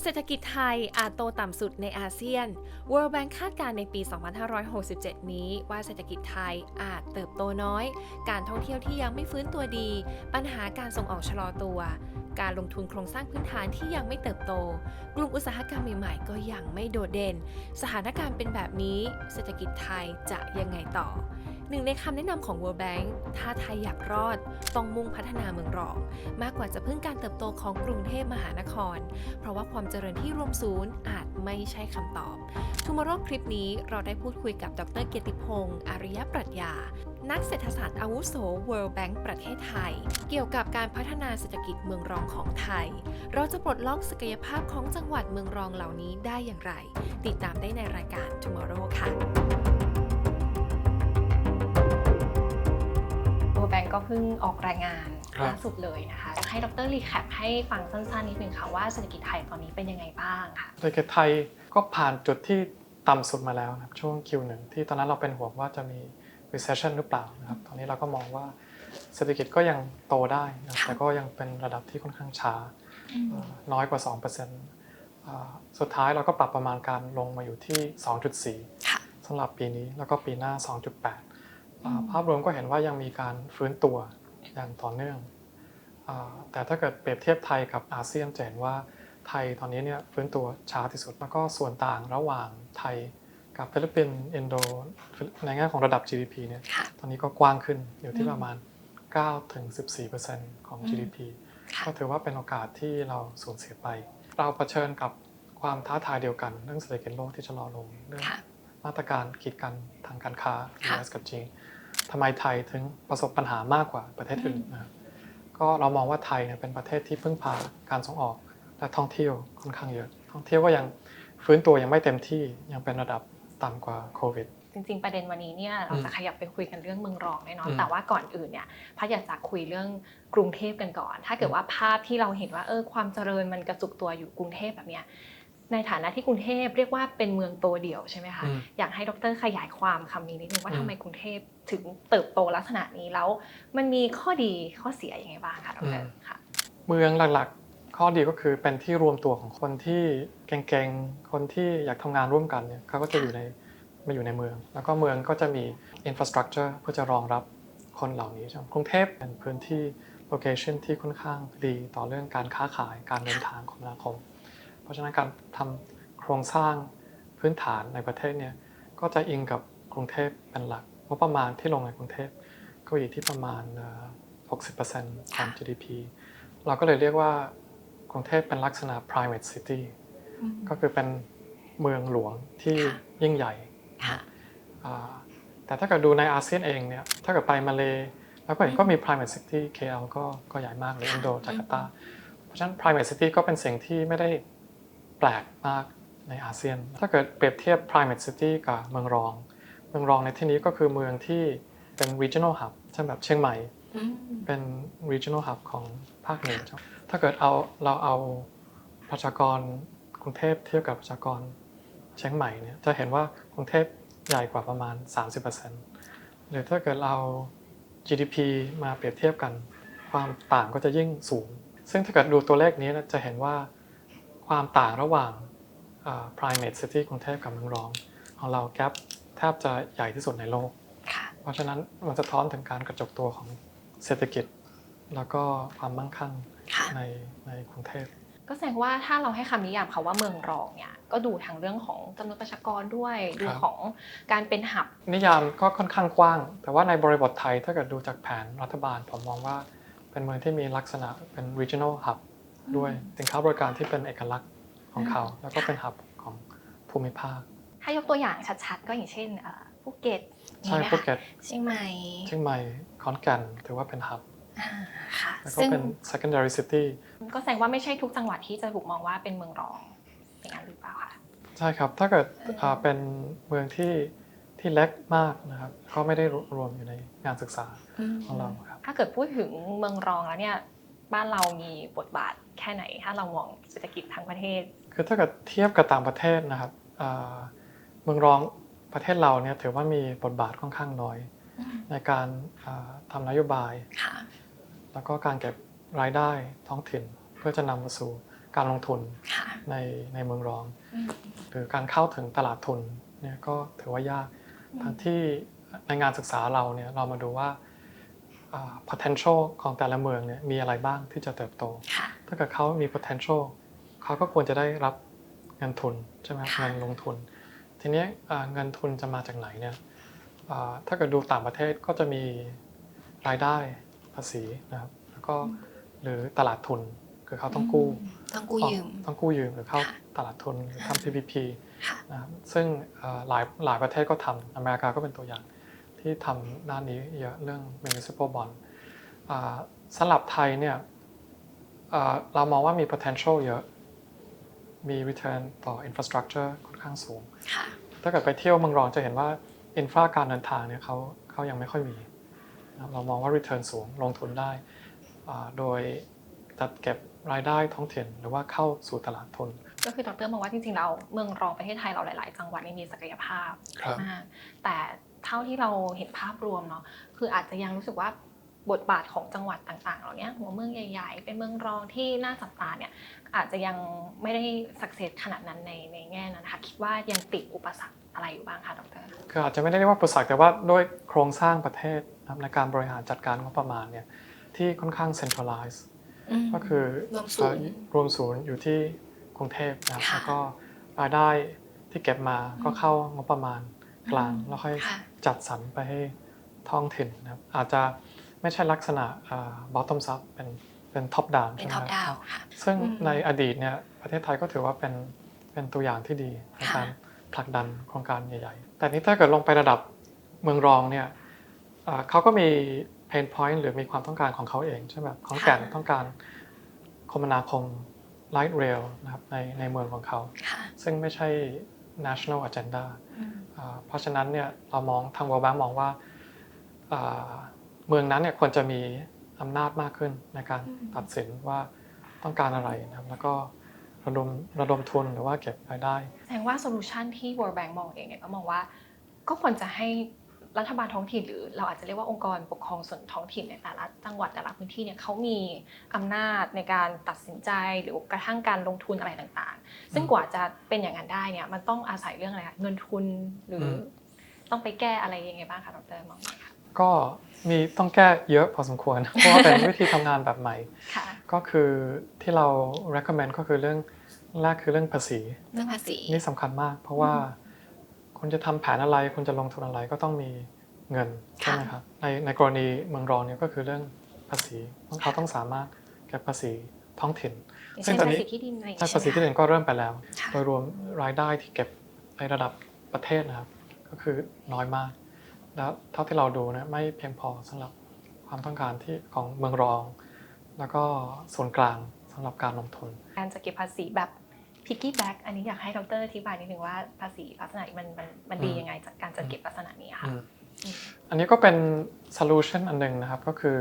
เศรษฐกิจไทยอาจโตต่ำสุดในอาเซียน World Bank คาดการณ์ในปี 2567 นี้ ว่าเศรษฐกิจไทยอาจเติบโตน้อย การท่องเที่ยวที่ยังไม่ฟื้นตัวดี ปัญหาการส่งออกชะลอตัว การลงทุนโครงสร้างพื้นฐานที่ยังไม่เติบโต กลุ่มอุตสาหกรรมใหม่ๆ ก็ยังไม่โดดเด่น สถานการณ์เป็นแบบนี้ เศรษฐกิจไทยจะยังไงต่อ หนึ่งในคำแนะนำของ World Bank ถ้าไทยอยากรอด ต้องมุ่งพัฒนาเมืองรอง มากกว่าจะพึ่งการเติบโตของกรุงเทพมหานคร เพราะว่าความเจริญที่รวมศูนย์อาจไม่ใช่คำตอบ Tomorrow คลิปนี้เราได้พูดคุยกับดรเกียรติพงศ์อาริยปรัชญา นักเศรษฐศาสตร์อาวุโส World Bank ประเทศไทย เกี่ยวกับการพัฒนาเศรษฐกิจเมืองรองของไทย เราจะปลดล็อกศักยภาพของจังหวัดเมืองรองเหล่านี้ได้อย่างไร ติดตามได้ในรายการ Tomorrow ค่ะ ก์ก็เพิ่งออกรายงานครับล่าสุดเลยนะคะอยากให้ดรรีแคปให้ฟังสั้นๆนิดนึงค่ะว่าเศรษฐกิจไทยตอนนี้เป็นยังไงบ้างค่ะเศรษฐกิจไทยก็ผ่านจุดที่ต่ำสุดมาแล้วนะครับช่วง Q1 ที่ตอนนั้นเราเป็นห่วงว่าจะมี recession หรือเปล่านะครับตอนนี้เราก็มองว่าเศรษฐกิจก็ยังโตได้นะครับค่ะแต่ก็ยังเป็นระดับที่ค่อนข้างช้าเอ่อน้อยกว่า2%อ่าสุดท้ายเราก็ปรับประมาณการลงมาอยู่ที่ 2.4ค่ะสำหรับปีนี้แล้วก็ปีหน้า 2.8อ่าอืม ภาพรวมก็เห็นว่ายังมีการฟื้นตัวอย่างต่อเนื่องอ่าแต่ถ้าเกิดเปรียบเทียบไทยกับอาเซียนจะเห็นว่าไทยตอนนี้เนี่ยฟื้นตัวช้าที่สุดแล้วก็ส่วนต่างระหว่างไทยกับฟิลิปปินส์อินโดในแง่ของระดับ GDP เนี่ยค่ะตอนนี้ก็กว้างขึ้นอยู่ที่อืมประมาณ9ถึง14%ของอืม GDP ค่ะก็ถือว่าเป็นโอกาสที่เราสูญเสียไป เราเผชิญกับความท้าทายเดียวกัน เรื่องเศรษฐกิจโลกที่ชะลอลงเรื่องค่ะ มาตรการกีดกันทางการค้าค่ะ US กับจีนทำไมไทยถึงประสบปัญหามากกว่าประเทศอื่นอืมนะครับก็เรามองว่าไทยเนี่ยเป็นประเทศที่พึ่งพาการส่งออกและท่องเที่ยวค่อนข้างเยอะ ท่องเที่ยวก็ยังฟื้นตัวยังไม่เต็มที่ยังเป็นระดับต่ำกว่าโควิดจริงๆ ประเด็นวันนี้เนี่ยเราจะขยับไปคุยกันเรื่องเมืองรองแน่นอนอืมแต่ว่าก่อนอื่นเนี่ยพัดอยากจะคุยเรื่องกรุงเทพกันก่อน ถ้าเกิดว่าภาพที่เราเห็นว่าเออความเจริญมันกระจุกตัวอยู่กรุงเทพแบบเนี้ย ในฐานะที่กรุงเทพเรียกว่าเป็นเมืองโตเดี่ยวใช่ไหมคะอืมอยากให้ดรขยายความคำนี้นิดนึงว่าอืมทำไมกรุงเทพถึงเติบโตลักษณะนี้แล้ว มันมีข้อดีข้อเสียยังไงบ้างคะดรค่ะเมืองหลักๆ ข้อดีก็คือเป็นที่รวมตัวของคนที่เก่งๆคนที่อยากทำงานร่วมกันเนี่ยเขาก็จะอยู่ในมาอยู่ในเมือง แล้วก็เมืองก็จะมี infrastructure เพื่อจะรองรับคนเหล่านี้ใช่ไหมกรุงเทพเป็นพื้นที่ location ที่ค่อนข้างดีต่อเรื่องการค้าขายการเดินทางคมนาคมเพ ราะฉะนั้นการทำโครงสร้างพื้นฐานในประเทศเนี่ยก็จะอิงกับกรุงเทพเป็นหลักงบประมาณที่ลงในกรุงเทพก็อยู่ที่ประมาณเอ่อ60%ของ GDP เราก็เลยเรียกว่ากรุงเทพเป็นลักษณะ private city ก็คือเป็นเมืองหลวงที่ค่ะยิ่งใหญ่ค่ะอ่าแต่ถ้าเกิดดูในอาเซียนเองเนี่ย ถ้าเกิดไปมาเลแล้วก็เห็นก็มี private city KL ก็ก็ใหญ่มากเลยค่ะอินโดจาการ์ตา เพราะฉะนั้น private city ก็เป็นสิ่งที่ไม่ได้ แปลกมากในอาเซียน ถ้าเกิดเปรียบเทียบ private city กับเมืองรอง เมืองรองในที่นี้ก็คือเมืองที่เป็น regional hub เช่นแบบเชียงใหม่อืมเป็น regional hub ของภาคเหนือครับถ้าเกิดเอาเราเอาประชากรกรุงเทพเทียบกับประชากรเชียงใหม่เนี่ยจะเห็นว่ากรุงเทพใหญ่กว่าประมาณ 30%หรือถ้าเกิดเรา GDP มาเปรียบเทียบกัน ความต่างก็จะยิ่งสูง ซึ่งถ้าเกิดดูตัวเลขนี้นะจะเห็นว่า ความต่างระหว่างอ่า primate city กรุงเทพกับเมืองรอง ของเราแกปแทบจะใหญ่ที่สุดในโลกค่ะเพราะฉะนั้นมันสะท้อนถึงการกระจกตัวของเศรษฐกิจ แล้วก็ความมั่งคั่งค่ะในในกรุงเทพก็แสดงว่าถ้าเราให้คำนิยามเขาว่าเมืองรองเนี่ยก็ดูทางเรื่องของจำนวนประชากรด้วยดูครับของการเป็นหับ นิยามก็ค่อนข้างกว้าง แต่ว่าในบริบทไทยถ้าเกิดดูจากแผนรัฐบาลผมมองว่าเป็นเมืองที่มีลักษณะเป็น regional hub ด้วยสินค้าบริการที่เป็นเอกลักษณ์ของเขา แล้วก็เป็น hub ของภูมิภาค ถ้ายกตัวอย่างชัดๆ ก็อย่างเช่นเอ่อภูเก็ตใช่มีไหมภูคะเก็ตเชียงใหม่เชียงใหม่ขอนแก่นถือว่าเป็น hub อ่าค่ะแล้วก็ซึ่งเป็น secondary city ก็แสดงว่าไม่ใช่ทุกจังหวัดที่จะถูกมองว่าเป็นเมืองรองอย่างนั้นหรือเปล่าคะใช่ครับถ้าเกิดอืมอ่าเป็นเมืองที่ที่เล็กมากนะครับก็ไม่ได้รวมอยู่ในงานศึกษาของเราครับถ้าเกิดพูดถึงเมืองรองแล้วเนี่ย บ้านเรามีบทบาทแค่ไหน ถ้าเรามองเศรษฐกิจทั้งประเทศ คือถ้าเกิดเทียบกับต่างประเทศนะครับอ่าเมืองรองประเทศเราเนี่ยถือว่ามีบทบาทค่อนข้างน้อย ในการอ่าทำนโยบายค่ะแล้วก็การเก็บรายได้ท้องถิ่นเพื่อจะนำมาสู่การลงทุนค่ะในในเมืองรองอืมหรือการเข้าถึงตลาดทุนเนี่ยก็ถือว่ายากอืมทั้งที่ในงานศึกษาเราเนี่ยเรามาดูว่าอ่า potential ของแต่ละเมืองเนี่ยมีอะไรบ้างที่จะเติบโตค่ะถ้าเกิดเขามี potential เขาก็ควรจะได้รับเงินทุนใช่ไหมครับค่ะเงินลงทุน ทีนี้อ่าเงินทุนจะมาจากไหนเนี่ยอ่าถ้าเกิดดูต่างประเทศก็จะมีรายได้ภาษีนะครับแล้วก็หรือตลาดทุนคือเขาต้องกู้ต้องกู้ยืมต้องกู้ยืมหรือเข้าค่ะตลาดทุนหรือทำ PPP ค่ะนะครับซึ่งเอ่อหลายหลายประเทศก็ทำอเมริกาก็เป็นตัวอย่าง ที่ทำด้านนี้เยอะเรื่อง municipal bond อ่าสำหรับไทยเนี่ยเอ่อเรามองว่ามี potential เยอะ มี return ต่อ infrastructure ค่อนข้างสูงค่ะถ้าเกิดไปเที่ยวเมืองรองจะเห็นว่าอินฟราการเดินทางเนี่ยเขาเขายังไม่ค่อยมีนะครับเรามองว่า return สูงลงทุนได้อ่าโดยจัดเก็บรายได้ท้องถิ่นหรือว่าเข้าสู่ตลาดทุน ก็คือดรมองว่าจริงๆเราเมืองรองประเทศไทยเราหลาย ๆ จังหวัดเนี่ยมีศักยภาพครับมากแต่ เท่าที่เราเห็นภาพรวมเนาะคืออาจจะยังรู้สึกว่าบทบาทของจังหวัดต่างๆ เหล่านี้หัวเมืองใหญ่ ๆ เป็นเมืองรองที่น่าจับตาเนี่ยอาจจะยังไม่ได้สักเซสขนาดนั้นในในแง่นั้นนะคะคิดว่ายังติดอุปสรรคอะไรอยู่บ้างคะดรคืออาจจะไม่ได้เรียกว่าอุปสรรคแต่ว่าด้วยโครงสร้างประเทศนะครับในการบริหารจัดการงบประมาณเนี่ยที่ค่อนข้าง centralize มก็คือรวมศูนย์เอ่อรวมศูนย์อยู่ที่กรุงเทพนะครับค่ะแล้วก็รายได้ที่เก็บมาก็เข้างบประมาณ กลางอืมแล้วค่อยค่ะจัดสรรไปให้ท้องถิ่นนะครับ อาจจะไม่ใช่ลักษณะอ่า bottom up เป็นเป็น top down เป็นใช่ไหมท็อปคดารับวค่ะซึ่งอืมในอดีตเนี่ยประเทศไทยก็ถือว่าเป็นเป็นตัวอย่างที่ดีในค่ะการผลักดันโครงการใหญ่ ๆ แต่นี้ถ้าเกิดลงไประดับเมืองรองเนี่ยอ่าเขาก็มี pain point หรือมีความต้องการของเขาเองใช่ไหมของแก่นต้องการคมนาคม light rail นะครับในในเมืองของเขาค่ะซึ่งไม่ใช่ national agenda อืมอ่า เพราะฉะนั้นเนี่ยเรามองทาง World Bank มองว่าอ่าเมืองนั้นเนี่ยควรจะมีอำนาจมากขึ้นในการอืมตัดสินว่าต้องการอะไรนะครับแล้วก็ระดมระดมทุนหรือว่าเก็บรายได้ แสดงว่าโซลูชันที่ World Bank มองเองเนี่ยก็มองว่าก็ควรจะให้ รัฐบาลท้องถิ่นหรือเราอาจจะเรียกว่าองค์กรปกครองส่วนท้องถิ่นในแต่ละจังหวัดแต่ละพื้นที่เนี่ยเขามีอำนาจในการตัดสินใจหรือกระทั่งการลงทุนอะไรต่างๆ ซึ่งกว่าจะเป็นอย่างนั้นได้เนี่ยมันต้องอาศัยเรื่องอะไรคะเงินทุนหรืออมต้องไปแก้อะไรยังไงบ้างคะดรมองไหมคะก็มีต้องแก้เยอะพอสมควรเพราะว่าเป็นวิธีทำงานแบบใหม่ค่ะก็คือที่เรา recommend ก็คือเรื่องแรกคือเรื่องภาษีเรื่องภาษีนี่สำคัญมาก เพราะว่า คุณจะทำแผนอะไร คุณจะลงทุนอะไรก็ต้องมีเงินใช่ไหมครับในในกรณีเมืองรองเนี่ยก็คือเรื่องภาษีเขาต้องสามารถเก็บภาษีท้องถิ่นอย่างซึ่เช่งนตอนนี้ภาษีที่ดินอะไรอย่างใช่เงี้ยภาษีที่ดินก็เริ่มไปแล้วค่ะโดยรวมรายได้ที่เก็บในระดับประเทศนะครับ ก็คือน้อยมาก แล้วเท่าที่เราดูนะไม่เพียงพอสำหรับความต้องการที่ของเมืองรอง แล้วก็ส่วนกลางสำหรับการลงทุน การจะเก็บภาษีแบบ piggy back อันนี้อยากให้ดรอธิบายนิดนึงว่าภาษีลักษณะนี้มันมันมันดีอืมยังไงจากการจัดเก็บลักษณะนี้ค่ะอืมอืมอันนี้ก็เป็น solution อันหนึ่งนะครับก็คือ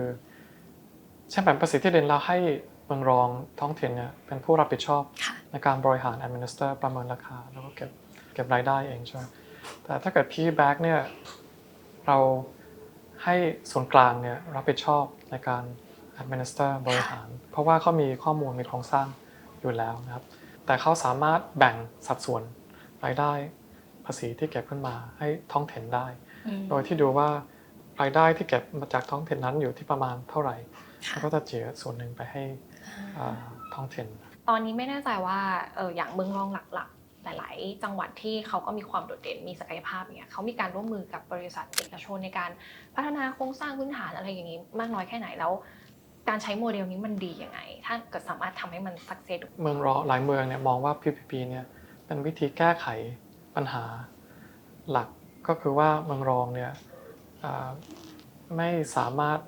เช่นแบบภาษีที่ดินเราให้เมืองรองท้องถิ่นเนี่ยเป็นผู้รับผิดชอบค่ะในการบริหาร administer ประเมินราคา แล้วก็เก็บเก็บรายได้เองใช่ไหมแต่ถ้าเกิด PE back เนี่ยเราให้ส่วนกลางเนี่ยรับผิดชอบในการ administer บริหาร เพราะว่าเขามีข้อมูลมีโครงสร้างอยู่แล้วนะครับ แต่เขาสามารถแบ่งสัดส่วนรายได้ภาษีที่เก็บขึ้นมาให้ท้องถิ่นได้อืมโดยที่ดูว่ารายได้ที่เก็บมาจากท้องถิ่นนั้นอยู่ที่ประมาณเท่าไหร่ค่ะแล้วก็จะเจียส่วนหนึ่งไปให้อ่าท้องถิ่น ตอนนี้ไม่แน่ใจว่าเอออย่างเมืองรองหลักๆหลายๆ จังหวัดที่เขาก็มีความโดดเด่นมีศักยภาพเนี่ยเขามีการร่วมมือกับบริษัทเอกชนในการพัฒนาโครงสร้างพื้นฐานอะไรอย่างนี้มากน้อยแค่ไหนแล้ว การใช้โมเดลนี้มันดียังไง ถ้าเกิดสามารถทำให้มันสักเซสเมืองรอหลายเมืองเนี่ยมองว่า PPP เนี่ยเป็นวิธีแก้ไขปัญหาหลักก็คือว่าเมืองรองเนี่ยอ่าไม่สามารถ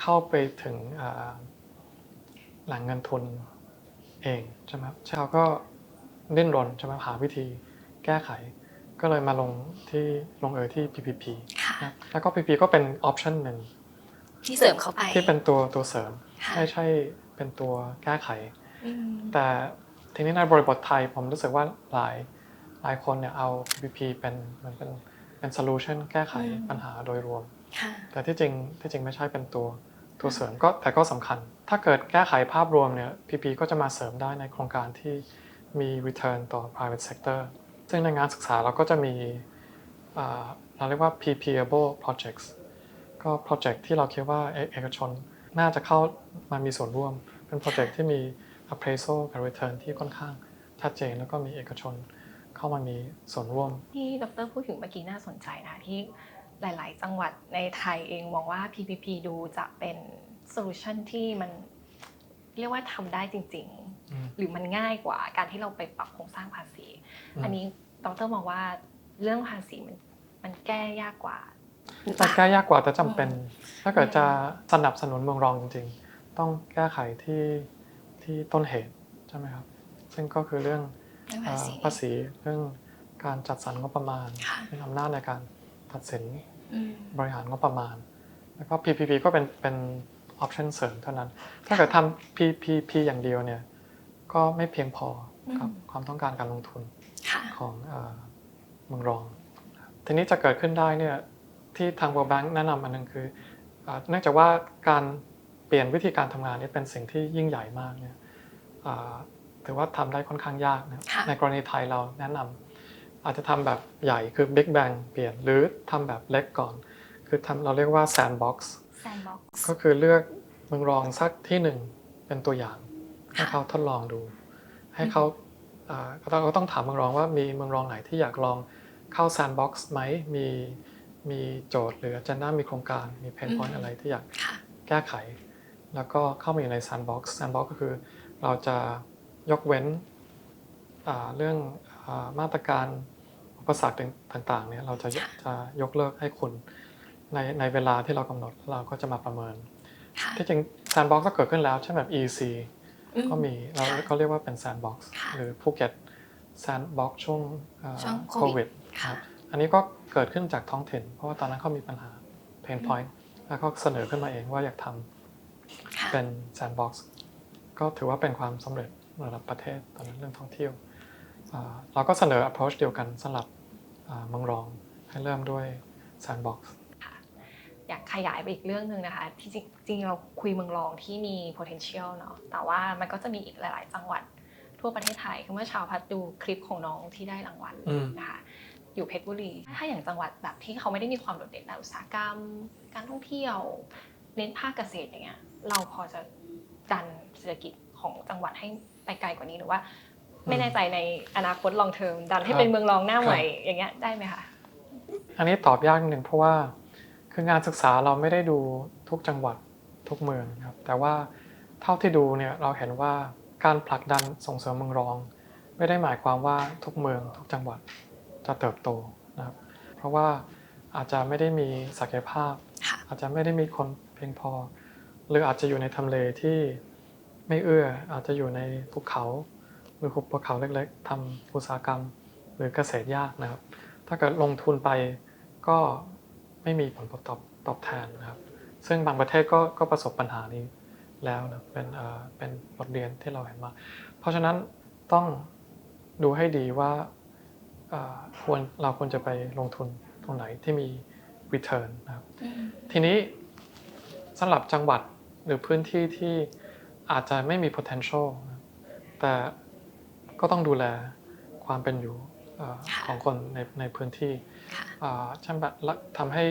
เข้าไปถึงอ่าแหล่งเงินทุนเองใช่ไหมครับชาวก็ดิ้นรนใช่ไหมหาวิธีแก้ไข ก็เลยมาลงที่ลงเอยที่ PPP ค่ะนะแล้วก็ PPP ก็เป็นออปชันหนึ่ง ที่เสริมเข้าไป ที่เป็นตัวตัวเสริมค่ะไม่ใช่เป็นตัวแก้ไขอืมแต่ทีนี้ในบริบทไทยผมรู้สึกว่าหลายหลายคนเนี่ยเอา PPP เป็นเหมือนเป็นเป็นโซลูชันแก้ไขปัญหาโดยรวมค่ะแต่ที่จริงที่จริงไม่ใช่เป็นตัวตัวเสริมก็แต่ก็สำคัญ ถ้าเกิดแก้ไขภาพรวมเนี่ย PP ก็จะมาเสริมได้ในโครงการที่มี return ต่อ private sector ซึ่งในงานศึกษาเราก็จะมีอ่าเราเรียกว่า PPable projects ก็ project ที่เราคิดว่าเอเอกชนน่าจะเข้ามามีส่วนร่วม เป็น project ที่มี appraisal กับ return ที่ค่อนข้างชัดเจนแล้วก็มีเอกชนเข้ามามีส่วนร่วม ที่ดรพูดถึงเมื่อกี้น่าสนใจนะที่หลาย ๆ จังหวัดในไทยเองมองว่า PPP ดูจะเป็นโซลูชันที่มันเรียกว่าทำได้จริงอืมๆหรือมันง่ายกว่าการที่เราไปปรับโครงสร้างภาษีอืมอันนี้ดรมองว่าเรื่องภาษีมันมันแก้ยากกว่าหรือเป แต่ล่าแก้ยากกว่าแต่จำเป็น ถ้าเกิดจะสนับสนุนเมืองรองจริง ๆ ต้องแก้ไขที่ที่ต้นเหตุใช่ไหมครับ ซึ่งก็คือเรื่องเรื่องเอ่ภาอษีภาษีเรื่องการจัดสรรงบประมาณค่ะเรื่องอำนาจในการตัดสินอืมบริหารงบประมาณ แล้วก็ PPP ก็เป็นเป็นออปชันเสริมเท่านั้น ถ้าเกิดทำ PPP อย่างเดียวเนี่ยก็ไม่เพียงพอกับความต้องการการลงทุนค่ะของเออเมืองรอง ทีนี้จะเกิดขึ้นได้เนี่ย ที่ทาง World Bank แนะนำอันหนึงคือเอ่อเนื่องจากว่าการเปลี่ยนวิธีการทำงานนี่เป็นสิ่งที่ยิ่งใหญ่มากเนี่ยเอ่อถือว่าทำได้ค่อนข้างยากนะครับค่ะในกรณีไทยเราแนะนำอาจจะทำแบบใหญ่คือ Big Bang เปลี่ยนหรือทำแบบเล็กก่อน คือทำเราเรียกว่า Sandbox แซนบ็อกซ์ก็คือเลือกเมืองรองสักที่หนึ่งเป็นตัวอย่าง ให้ค่ะเขาทดลองดู ให้เขาอ่าก็ต้องก็ต้องถามเมืองรองว่ามีเมืองรองไหนที่อยากลองเข้าแซนด์บ็อกซ์ไหมมี มีโจทย์หรือ agenda มีโครงการมีเพนพอยต์อะไรที่อยากค่ะแก้ไข แล้วก็เข้ามาอยู่ในแซนด์บ็อกซ์แซนด์บ็อกซ์ก็คือเราจะยกเว้นอ่าเรื่องอามาตรการอุปสรรคต่างๆเนี่ยเราจะค่ะจะยกเลิกให้คุณในในเวลาที่เรากำหนดเราก็จะมาประเมินค่ะที่จริงแซนด์บ็อกซ์ก็เกิดขึ้นแล้วเช่นแบบ EC อืก็มีเราค่ะก็เรียกว่าเป็นแซนด์บ็อกซ์ค่ะหรือภูเก็ตแซนด์บ็อกซ์ช่วงเอ่อช่วงโคโควิวิดดค่ะครับอันนี้ก็ เกิดขึ้นจากท้องถิ่นเพราะว่าตอนนั้นเขามีปัญหาเพนพอยต์แล้วก็เสนอขึ้นมาเองว่าอยากทำค่ะเป็นแซนด์บ็อกซ์ก็ถือว่าเป็นความสำเร็จระดับประเทศตอนนั้นเรื่องท่องเที่ยวอ่าเราก็เสนอ approach เดียวกันสำหรับอ่าเมืองรองให้เริ่มด้วยแซนด์บ็อกซ์อยากขยายไปอีกเรื่องหนึ่งนะคะที่จริงจริงๆเราคุยเมืองรองที่มี potential เนาะแต่ว่ามันก็จะมีอีกหลาย ๆ จังหวัดทั่วประเทศไทยคือเมื่อเช้าพัดดูคลิปของน้องที่ได้รางวัลอืมนะคะ อยู่เพชรบุรี ถ้าอย่างจังหวัดแบบที่เขาไม่ได้มีความโดดเด่นด้านอุตสาหกรรม การท่องเที่ยว เน้นภาคเกษตรอย่างเงี้ย เราพอจะดันเศรษฐกิจของจังหวัดให้ไปไกลกว่านี้หรือว่า ไม่แน่ใจในอนาคตลองเทอมดันให้เป็นเมืองรองหน้าใหม่อย่างเงี้ยได้ไหมคะอันนี้ตอบยากนิดหนึ่งเพราะว่าคืองานศึกษาเราไม่ได้ดูทุกจังหวัดทุกเมืองครับ แต่ว่าเท่าที่ดูเนี่ยเราเห็นว่าการผลักดันส่งเสริมเมืองรอง ไม่ได้หมายความว่าทุกเมืองทุกจังหวัด จะเติบโตนะครับ เพราะว่าอาจจะไม่ได้มีศักยภาพค่ะอาจจะไม่ได้มีคนเพียงพอ หรืออาจจะอยู่ในทำเลที่ไม่เอื้ออาจจะอยู่ในภูเขาหรือหุบภูเขาเล็กๆทำอุตสาหกรรม หรือเกษตรยากนะครับ ถ้าเกิดลงทุนไปก็ไม่มีผลตอบตอบแทนนะครับ ซึ่งบางประเทศก็ก็ประสบปัญหานี้แล้วนะเป็นเอ่อเป็นบทเรียนที่เราเห็นมา เพราะฉะนั้นต้องดูให้ดีว่าเอ่อ ควรเราควรจะไปลงทุนตรงไหนที่มี return นะครับอืมทีนี้สำหรับจังหวัดหรือพื้นที่ที่อาจจะไม่มี potential นะแต่ก็ต้องดูแลความเป็นอยู่เอ่อค่ะของคนในในพื้นที่ค่ะอ่าเช่นแบบรักทำให้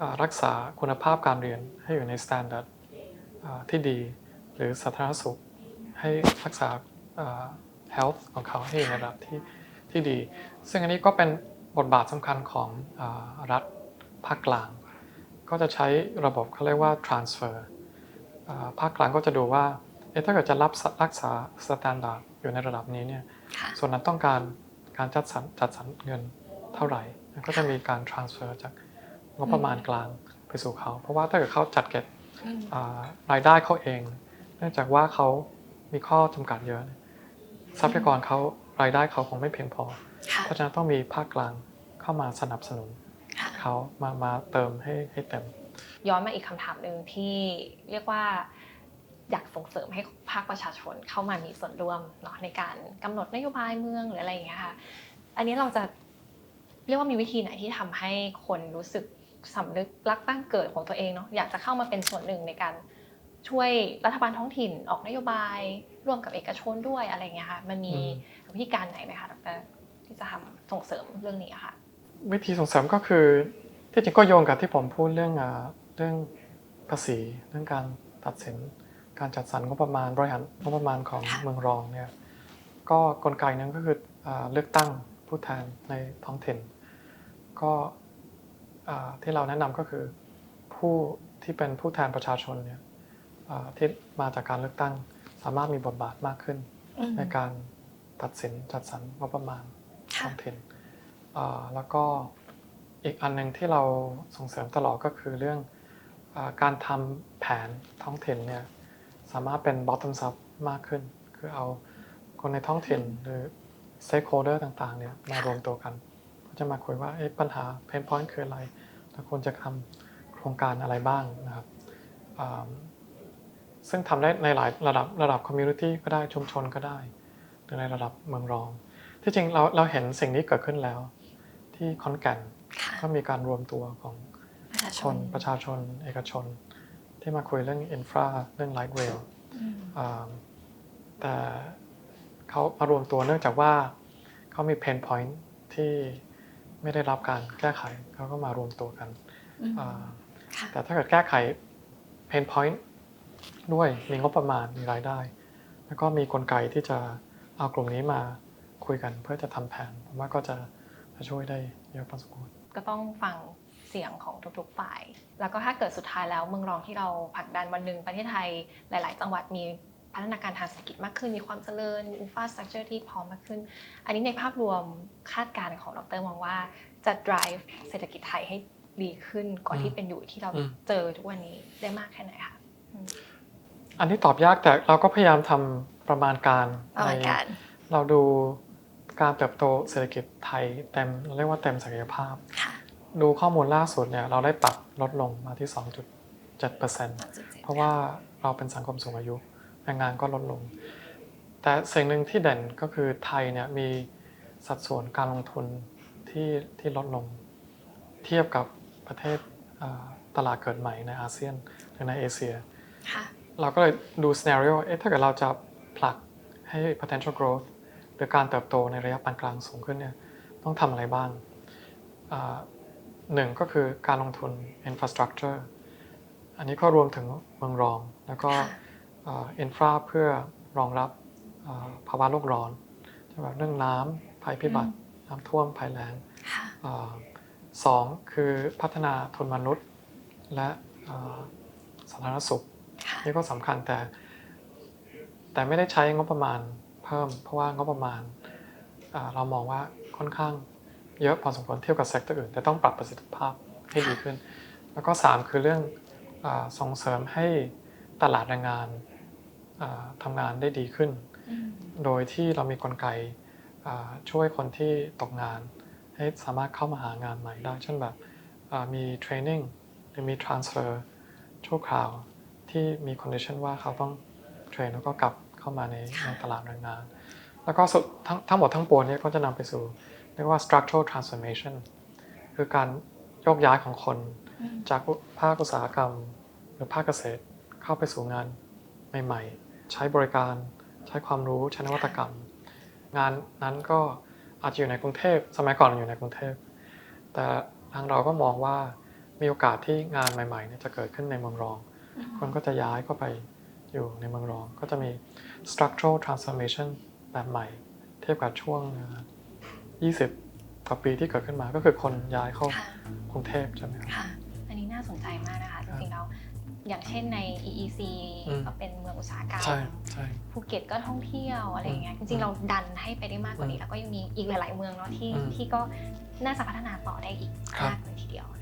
อ่ารักษาคุณภาพการเรียนให้อยู่ใน standard อ่าที่ดี หรือสาธารณสุขให้รักษาอ่า health ของเขาให้อยู่ในระดับที่ ที่ดี ซึ่งอันนี้ก็เป็นบทบาทสำคัญของอารัฐภาคกลาง ก็จะใช้ระบบเขาเรียกว่า transfer อ่าภาคกลางก็จะดูว่าเอ๊ะถ้าเกิดจะรับรักษา standard อยู่ในระดับนี้เนี่ยค่ะส่วนนั้นต้องการการจัดสรรจัดสรรเงินเท่าไหร่ ก็จะมีการ transfer จากงบประมาณกลางไปสู่เขา เพราะว่าถ้าเกิดเขาจัดเก็บอืมอ่ารายได้เขาเอง เนื่องจากว่าเขามีข้อจำกัดเยอะเนี่ยทรัพยากรเขา รายได้เขาคงไม่เพียงพอค่ะเพราะฉะนั้นต้องมีภาคกลางเข้ามาสนับสนุนค่ะเขามามาเติมให้ให้เต็ม ย้อนมาอีกคำถามหนึ่งที่เรียกว่าอยากส่งเสริมให้ภาคประชาชนเข้ามามีส่วนร่วมเนาะในการกำหนดนโยบายเมืองหรืออะไรอย่างเงี้ยค่ะอันนี้เราจะเรียกว่ามีวิธีไหนที่ทำให้คนรู้สึกสำนึกรักบ้านเกิดของตัวเองเนาะอยากจะเข้ามาเป็นส่วนหนึ่งในการช่วยรัฐบาลท้องถิ่นออกนโยบาย ร่วมกับเอกชนด้วยอะไรเงี้ยค่ะ มันมีอืมวิธีการไหนไหมคะดรที่จะทำส่งเสริมเรื่องนี้อะค่ะ วิธีส่งเสริมก็คือที่จริงก็โยงกับที่ผมพูดเรื่องอ่าเรื่องภาษีเรื่องการตัดสิน การจัดสรรงบประมาณบริหารงบประมาณของค่ะเมืองรองเนี่ยก็กลไกนั้นก็คืออาเลือกตั้งผู้แทนในท้องถิ่น ก็อ่าที่เราแนะนำก็คือผู้ที่เป็นผู้แทนประชาชนเนี่ยอ่าที่มาจากการเลือกตั้ง สามารถมีบทบาทมากขึ้น ในการตัดสินจัดสรรงบประมาณท้องถิ่นอ่าแล้วก็อีกอันหนึ่งที่เราส่งเสริมตลอดก็คือเรื่องอาการทำแผนท้องถิ่นเนี่ยสามารถเป็น bottom up มากขึ้น คือเอาคนในท้องถิ่นหรือ stakeholder ต่างๆเนี่ยมารวมตัวกันก็จะมาคุยว่าเอ๊ะปัญหา pain point คืออะไรเราควรจะทำโครงการอะไรบ้างนะครับอ่า ซึ่งทำได้ในหลายระดับระดับ community ก็ได้ชุมชนก็ได้ หรือในระดับเมืองรอง ที่จริงเราเราเห็นสิ่งนี้เกิดขึ้นแล้ว ที่ขอนแก่นค่ะก็มีการรวมตัวของประชาชคนนประชาชนเอกชน ที่มาคุยเรื่องอินฟราเรื่องไลท์เรลอืมแต่เขามารวมตัวเนื่องจากว่าเขามีเพนพอยต์ที่ไม่ได้รับการแก้ไขเขาก็มารวมตัวกันอืมอ่าค่ะแต่ถ้าเกิดแก้ไขเพนพอยต์ ด้วยมีงบประมาณมีรายได้ แล้วก็มีกลไกที่จะเอากลุ่มนี้มาคุยกันเพื่อจะทำแผนผมว่าก็จะจะช่วยได้เยอะพอสมควรก็ต้องฟังเสียงของทุกๆฝ่าย แล้วก็ถ้าเกิดสุดท้ายแล้วเมืองรองที่เราผลักดันวันหนึ่งประเทศไทยหลาย ๆ จังหวัดมีพัฒนาการทางเศรษฐกิจมากขึ้น มีความเจริญอินฟราสตรักเจอร์ที่พร้อมมากขึ้น อันนี้ในภาพรวมคาดการณ์ของดรมองว่าจะ drive เศรษฐกิจไทยให้ดีขึ้นกว่าอืมที่เป็นอยู่ที่เราอืมเจอทุกวันนี้ได้มากแค่ไหนคะ อันนี้ตอบยากแต่เราก็พยายามทำประมาณการประมาณการ เราดูการเติบโตเศรษฐกิจไทยเต็มเรียกว่าเต็มศักยภาพค่ะดูข้อมูลล่าสุดเนี่ยเราได้ปรับลดลงมาที่ 2.7%เพราะว่าเราเป็นสังคมสูงอายุแรงงานก็ลดลง แต่สิ่งหนึ่งที่เด่นก็คือไทยเนี่ยมีสัดส่วนการลงทุนที่ที่ลดลง เทียบกับประเทศอ่าตลาดเกิดใหม่ในอาเซียนหรือในเอเชียค่ะ เราก็เลยดู scenario เอ๊ะถ้าเกิดเราจะผลักให้ potential growth หรือการเติบโตในระยะปานกลางสูงขึ้นเนี่ยต้องทำอะไรบ้างอ่าหนึ่งก็คือการลงทุน infrastructure อันนี้ก็รวมถึงเมืองรอง แล้วก็ค่ะอินฟราเพื่อรองรับอ่าภาวะโลกร้อนใช่ไหมเรื่องน้ำภัยพิบัติน้ำท่วมภัยแล้งค่ะอ่าสองคือพัฒนาทุนมนุษย์ และอ่าสาธารณสุขค่ะ นี่ก็สำคัญแต่ แต่ไม่ได้ใช้งบประมาณเพิ่ม เพราะว่างบประมาณอ่าเรามองว่าค่อนข้างเยอะพอสมควรเทียบกับเซกเตอร์อื่น แต่ต้องปรับประสิทธิภาพให้ดีขึ้น แล้วก็ 3 คือเรื่องอาส่งเสริมให้ตลาดแรงงานอ่าทำงานได้ดีขึ้นอืมโดยที่เรามีกลไกอ่าช่วยคนที่ตกงาน ให้สามารถเข้ามาหางานใหม่ได้ เช่นแบบอ่ามีเทรนนิ่งหรือมี transfer ชั่วคราว ที่มี condition ว่าเขาต้องเทรนแล้วก็กลับเข้ามาในในตลาดแรงงาน แล้วก็สุดทั้งทั้งหมดทั้งปวงเนี้ก็จะนำไปสู่เรียกว่า structural transformation คือการโยกย้ายของคนอืมจากภาคอุตสาหกรรม หรือภาคเกษตรเข้าไปสู่งานใหม่ ๆ ใช้บริการ ใช้ความรู้ ใช้นวัตกรรม งานนั้นก็อาจจะอยู่ในกรุงเทพ สมัยก่อนอยู่ในกรุงเทพ แต่ทางเราก็มองว่ามีโอกาสที่งานใหม่ๆเนี่ยจะเกิดขึ้นในเมืองรอง คนก็จะย้ายเข้าไปอยู่ในเมืองรอง ก็จะมี structural transformation แบบใหม่ เทียบกับช่วงเอ่อ20 กว่าปีที่เกิดขึ้นมาก็คือคนย้ายเข้าค่ะกรุงเทพใช่ไหมครับค่ะ อันนี้น่าสนใจมากนะคะ จริงๆแล้วอย่างเช่นใน EEC อืมก็เป็นเมืองอุตสาหกรรมใช่ใช่ภูเก็ตก็ท่องเที่ยวอะไรอย่างเงี้ยจอืริงมๆเราดันให้ไปได้มากกว่านี้อืมแล้วก็ยังมีอีกหลาย ๆ เมืองเนาะที่อืมที่ก็น่าจะพัฒนาต่อได้อีกครับมากเลยทีเดียวนะคะ